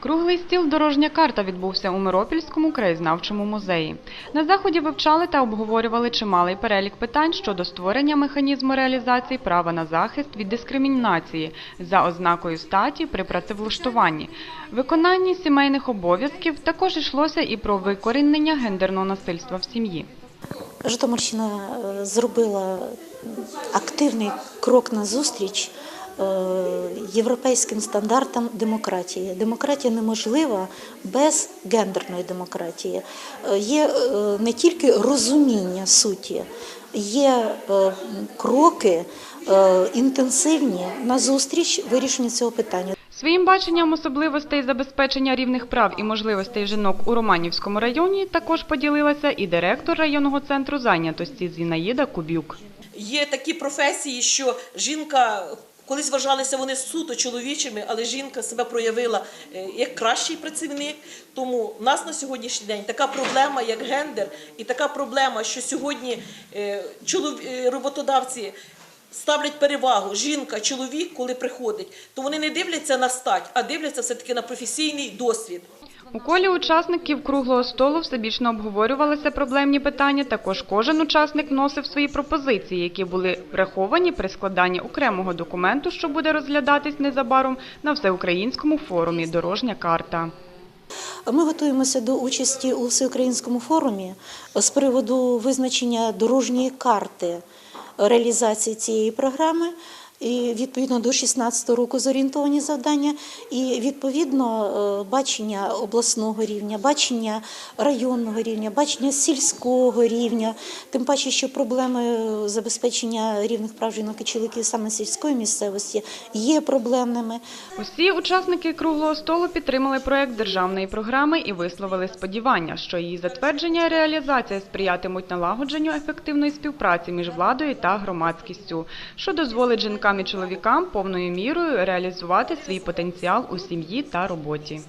Круглий стіл Дорожня карта відбувся у Миропільському краєзнавчому музеї. На заході вивчали та обговорювали чималий перелік питань щодо створення механізму реалізації права на захист від дискримінації за ознакою статі при працевлаштуванні, виконанні сімейних обов'язків. Також йшлося і про викорінення гендерного насильства в сім'ї. Житомирщина е, зробила активний крок назустріч європейським стандартам демократії. Демократія неможлива без гендерної демократії. Е, Є е, не тільки розуміння суті, є е, кроки е, інтенсивні назустріч вирішенню цього питання. Своїм баченням особливостей забезпечення рівних прав і можливостей жінок у Романівському районі також поділилася і директор районного центру зайнятості Зінаїда Кубюк. Є такі професії, що жінка. Колись вважалися вони суто чоловічими, але жінка себе проявила е, як кращий працівник. Тому в нас на сьогоднішній день така проблема, як гендер, і така проблема, що сьогодні е, е, роботодавці ставлять перевагу жінка, чоловік, коли приходить, то вони не дивляться на стать, а дивляться все таки на професійний досвід. У колі учасників круглого столу всебічно обговорювалися проблемні питання. Також кожен учасник вносив свої пропозиції, які були враховані при складанні окремого документу, що буде розглядатись незабаром на всеукраїнському форумі Дорожня карта. Ми готуємося до участі у всеукраїнському форумі з приводу визначення дорожньої карти реалізації цієї програми. І відповідно до 16 року зорієнтовані завдання, і відповідно е, бачення обласного рівня, бачення районного рівня, бачення сільського рівня. Тим паче, що проблеми забезпечення рівних прав жінок і чоловіків саме сільської місцевості є проблемними. Усі учасники круглого столу підтримали проект державної програми і висловили сподівання, що її затвердження і реалізація сприятимуть налагодженню ефективної співпраці між владою та громадськістю, що дозволить жінкам і чоловікам повною мірою реалізувати свій потенціал у сім'ї та роботі.